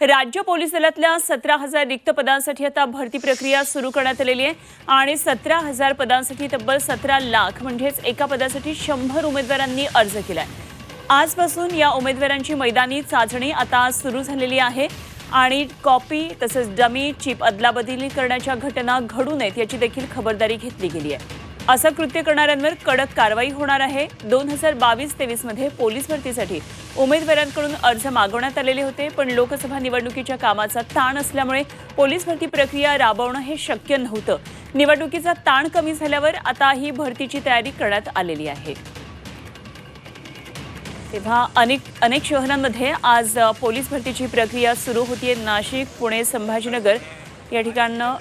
राज्य पोलीस दलातल्या सतरा हजार रिक्त पदांसाठी आता भरती प्रक्रिया सुरू करण्यात आलेली आहे. आणि सतरा हजार पदांसाठी तब्बल सतरा लाख म्हणजेच एका पदासाठी शंभर उमेदवारांनी अर्ज केला आहे आजपासून या उमेदवारांची मैदानी चाचणी आता सुरू झालेली आहे. आणि कॉपी तसंच डमी चिप अदलाबदली करण्याच्या घटना घडू नयेत याची देखील खबरदारी घेतली गेली आहे. असं कृत्य करणाऱ्यांवर कडक कारवाई होणार आहे. दोन हजार बावीस तेवीसमध्ये पोलीस भरतीसाठी उमेदवारांकडून अर्ज मागवण्यात आलेले होते पण लोकसभा निवडणुकीच्या कामाचा ताण असल्यामुळे पोलीस भरती प्रक्रिया राबवणं हे शक्य नव्हतं. निवडणुकीचा ताण कमी झाल्यावर आता ही भरतीची तयारी करण्यात आलेली आहे. तेव्हा अनेक अनेक शहरांमध्ये आज पोलीस भरतीची प्रक्रिया सुरू होतीये. नाशिक पुणे संभाजीनगर या ठिकाणं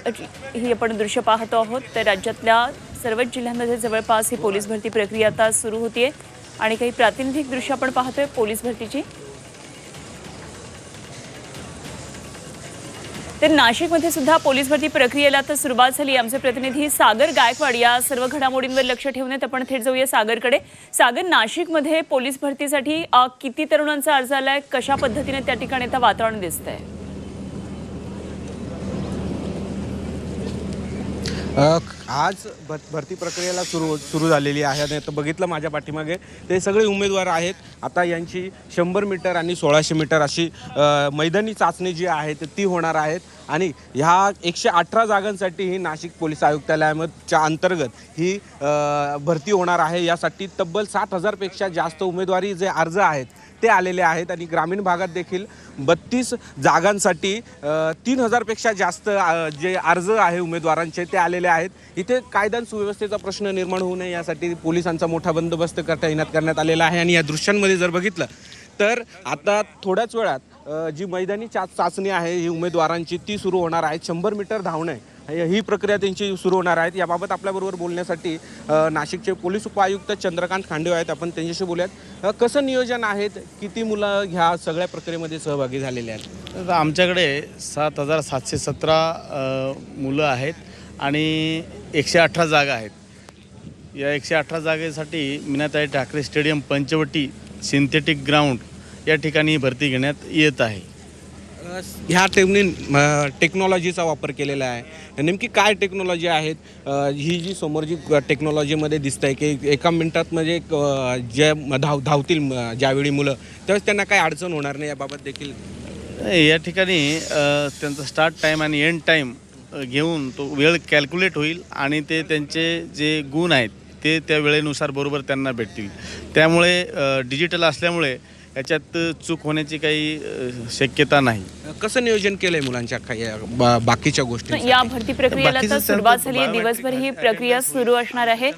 ही आपण दृश्य पाहतो आहोत. तर राज्यातल्या सर्वच जिल्ह्यांमध्ये जवळपास ही पोलीस भरती प्रक्रिया आता सुरू होतीये. आणि काही प्रातिनिधिक दृश्य आपण पाहतोय पोलीस भरतीची. तर नाशिकमध्ये सुद्धा पोलीस भरती प्रक्रियेला आता सुरुवात झाली. आमचे प्रतिनिधी सागर गायकवाड या सर्व घडामोडींवर लक्ष ठेवून आहेत. आपण थेट जाऊया सागरकडे. सागर नाशिकमध्ये पोलीस भरतीसाठी किती तरुणांचा अर्ज आलाय? कशा पद्धतीने त्या ठिकाणी आता वातावरण दिसतंय? अ, आज भर भरती प्रक्रियेला सुरू सुरू झालेली आहे आणि आता बघितलं माझ्या पाठीमागे ते सगळे उमेदवार आहेत. आता यांची शंभर मीटर आणि सोळाशे मीटर अशी मैदानी चाचणी जी आहे ती होणार आहेत. आणि ह्या एकशे अठरा जागांसाठी ही नाशिक पोलीस आयुक्तालयाच्या अंतर्गत ही भरती होणार आहे. यासाठी तब्बल सात हजारपेक्षा जास्त उमेदवारी जे अर्ज आहेत ते आलेले आहेत आणि ग्रामीण भागात देखील बत्तीस जागांसाठी तीन हजारपेक्षा जास्त जे अर्ज आहे उमेदवारांचे ते आलेले आहेत. इथे कायदा सुव्यवस्थेचा प्रश्न निर्माण होऊ नये यासाठी पोलिसांचा मोठा बंदोबस्त करता येण्यात करण्यात आलेला आहे. आणि या दृश्यांमध्ये जर बघितलं तर आता थोड्याच वेळात जी मैदानी चा चाचणी आहे ही उमेदवारांची ती सुरू होणार आहे. शंभर मीटर धावणे ही ही प्रक्रिया त्यांची सुरू होणार आहेत याबाबत आपल्याबरोबर बोलण्यासाठी नाशिकचे पोलीस उपायुक्त चंद्रकांत खांडेव आहेत. आपण त्यांच्याशी बोलूयात. कसं नियोजन आहेत? किती मुलं ह्या सगळ्या प्रक्रियेमध्ये सहभागी झालेले आहेत? तर आमच्याकडे सात हजार सातशे सतरा मुलं आहेत आणि एकशे अठरा जागा आहेत. या एकशे अठरा जागेसाठी Meenatai Thackeray stadium Panchavati synthetic ground या ठिकाणी भरती घेण्यात येत आहे. ह्या टेमनी टेक्नॉलॉजीचा वापर केलेला आहे. नेमकी काय टेक्नॉलॉजी आहेत? ही जी समोर जी टेक्नॉलॉजीमध्ये दिसत आहे की एका मिनिटात म्हणजे जे धाव धावतील ज्यावेळी मुलं त्यावेळेस त्यांना काही अडचण होणार नाही याबाबत देखील? या ठिकाणी त्यांचा स्टार्ट टाईम आणि एंड टाईम घेऊन तो वेळ कॅल्क्युलेट होईल आणि ते त्यांचे जे गुण आहेत ते त्या वेळेनुसार बरोबर त्यांना भेटतील. त्यामुळे डिजिटल असल्यामुळे याच्यात चूक होण्याची काही शक्यता नाही. कसं नियोजन केलंय मुलांच्या काही अ, बा- बाकीच्या गोष्टी या भरती प्रक्रियेला तर सुरुवात झाली आहे दिवसभर ही प्रक्रिया सुरू असणार आहे.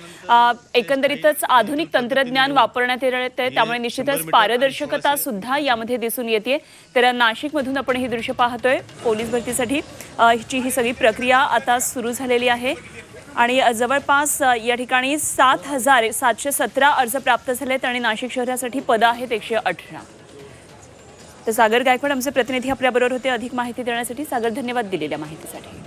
एकंदरीतच आधुनिक तंत्रज्ञान वापरण्यात येत आहे. त्यामुळे निश्चितच पारदर्शकता सुद्धा यामध्ये दिसून येते तर नाशिकमधून आपण ही दृश्य पाहतोय. पोलीस भरतीसाठी ची ही सगळी प्रक्रिया आता सुरू झालेली आहे. आणि जवळपास या ठिकाणी सात हजार सातशे सतरा अर्ज प्राप्त झालेत आणि नाशिक शहरासाठी पदं आहेत एकशे अठरा. तर सागर गायकवाड आमचे प्रतिनिधी आपल्याबरोबर होते. अधिक माहिती देण्यासाठी सागर धन्यवाद दिलेल्या माहितीसाठी.